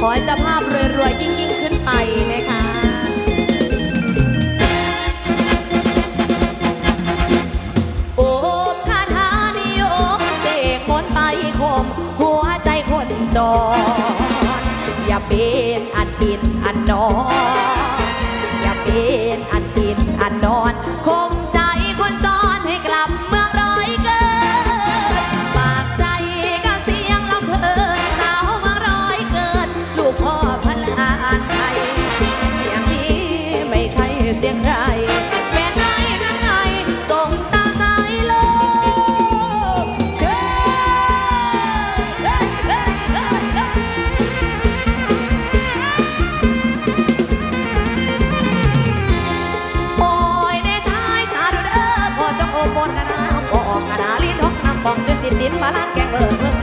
ขอเจ้าภาพรวยๆ ยิ่งยิ่งขึ้นไปนะคะโอ้คาถานิยมเสกคนไปคมหัวใจคนจอ อย่าเป็นอันตินอันนอน เสียงไรแม่ไทยข้างส่งตาสายลมเช้ยเอยเอ้ยเอ้ยปล่อยในยจ้องโอปนกันะบอกกระดาลินทกน้ำฟองเดินติดดินมาลานแกงเบิร์เมือง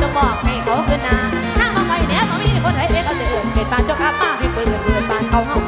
จงบอกให้เขาคืนนาถ้ามาไว้แนวมามีคนไหนเอ๊ะเขาจเอื่นเป็นปานจงอาป้าให้เปิดเปิดปานเขาเฮา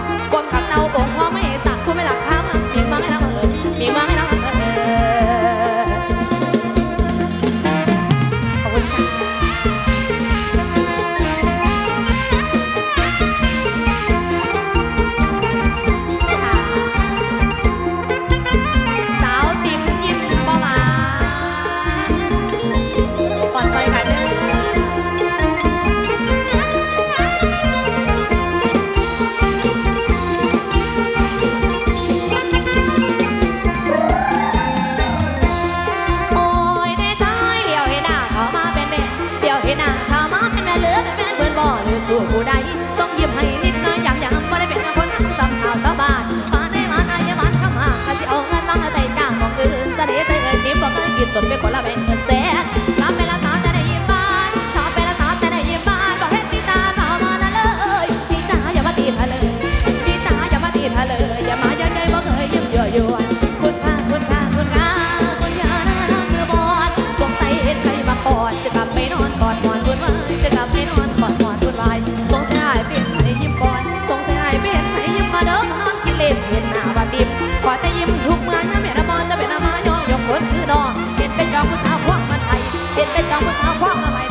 别当我撒谎า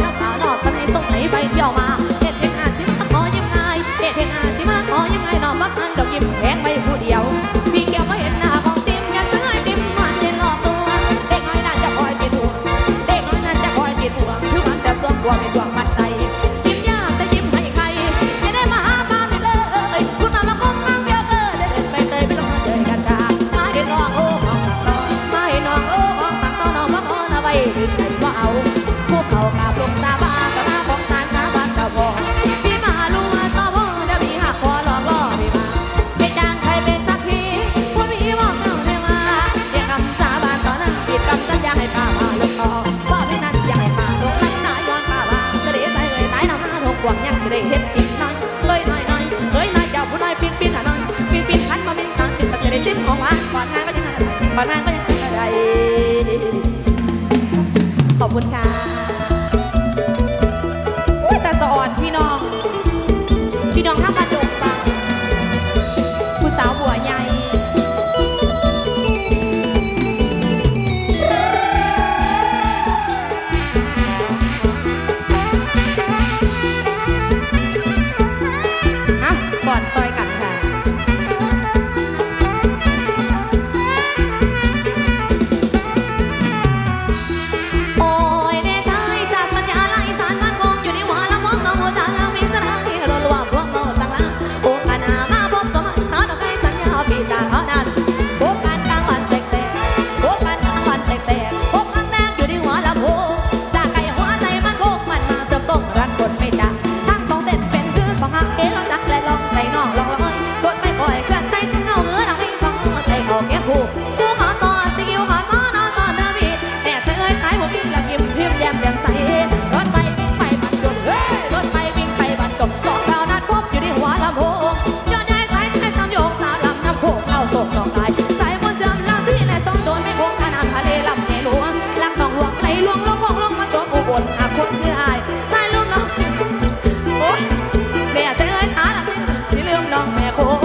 ปานางก็ยังใดขอบคุณค่ะ 말고